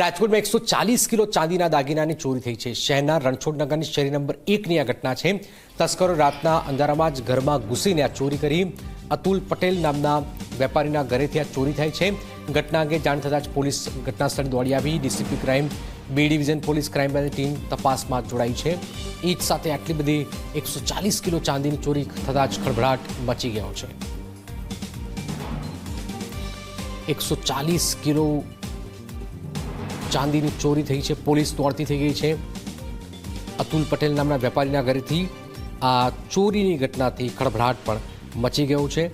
રાજકોટમાં એકસો ચાલીસ કિલો ચાંદીના દાગીનાની ચોરી થઈ છે. શહેરના રણછોડનગરની શેરી નંબર એકની આ ઘટના છે. તસ્કરો રાતના અંધારામાં જ ઘરમાં ઘૂસીને આ ચોરી કરી. અતુલ પટેલ નામના વેપારીના ઘરેથી આ ચોરી થાય છે. ઘટના અંગે જાણ થતાં જ પોલીસ ઘટના સ્થળે દોડી આવી. DCP crime, B division police crime બ્રાન્ચની ટીમ તપાસમાં જોડાઈ છે. એક સાથે આટલી બધી એકસો ચાલીસ કિલો ચાંદીની ચોરી થતાં જ ખળભળાટ મચી ગયો છે. એકસો ચાલીસ કિલો ચાંદીની ચોરી થઈ છે, પોલીસ દોડતી થઈ ગઈ છે. અતુલ પટેલ નામના વેપારીના ઘરેથી આ ચોરીની ઘટનાથી ખળભળાટ પણ મચી ગયો છે.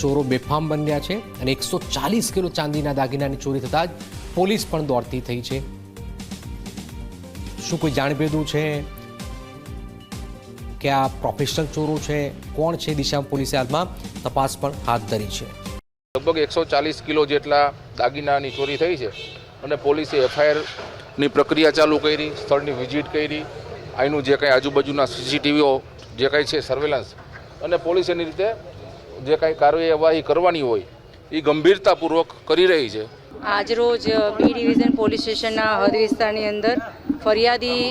ચોરો બેફામ બન્યા છે અને એકસો ચાલીસ કિલો ચાંદીના દાગીનાની ચોરી થતાં જ પોલીસ પણ દોડતી થઈ છે. શું કોઈ જાણભેદું છે કે આ પ્રોફેશનલ ચોરો છે? કોણ છે દિશામાં પોલીસે હાલમાં તપાસ પણ હાથ ધરી છે? લગભગ એકસો ચાલીસ કિલો જેટલા દાગીનાની ચોરી થઈ છે. અને પોલીસે એફઆઈઆરની પ્રક્રિયા ચાલુ કરી, સ્થળની વિઝિટ કરી, અહીંનું જે કાંઈ આજુબાજુના સીસીટીવીઓ જે કાંઈ છે સર્વેલન્સ અને પોલીસ એની રીતે જે કાંઈ કાર્યવાહી કરવાની હોય, એ ગંભીરતાપૂર્વક કરી રહી છે. આજરોજ બી ડિવિઝન પોલીસ સ્ટેશનના હદ વિસ્તારની અંદર ફરિયાદી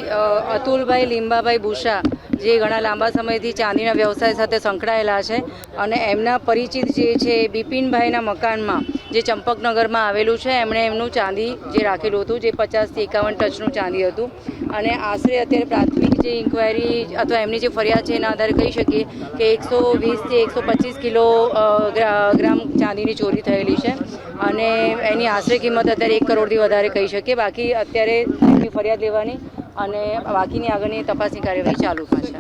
અતુલભાઈ લીંબાભાઈ બુશા જે ઘણા લાંબા સમયથી ચાંદીના વ્યવસાય સાથે સંકળાયેલા છે અને એમના પરિચિત જે છે બિપિનભાઈના મકાનમાં જે ચંપકનગરમાં આવેલું છે, એમણે એમનું ચાંદી જે રાખેલું હતું, જે પચાસથી એકાવન ટચનું ચાંદી હતું. અને આશરે અત્યારે પ્રાથમિક જે ઇન્ક્વાયરી અથવા એમની જે ફરિયાદ છે, એના આધારે કહી શકીએ કે એકસો વીસથી એકસો પચીસ કિલો ગ્રા- ગ્રામ ચાંદીની ચોરી થયેલી છે. અને એની આશરે કિંમત અત્યારે એક કરોડથી વધારે કહી શકીએ. બાકી અત્યારે એમની ફરિયાદ લેવાની અને બાકીની આગળની તપાસની કાર્યવાહી ચાલુ પણ છે.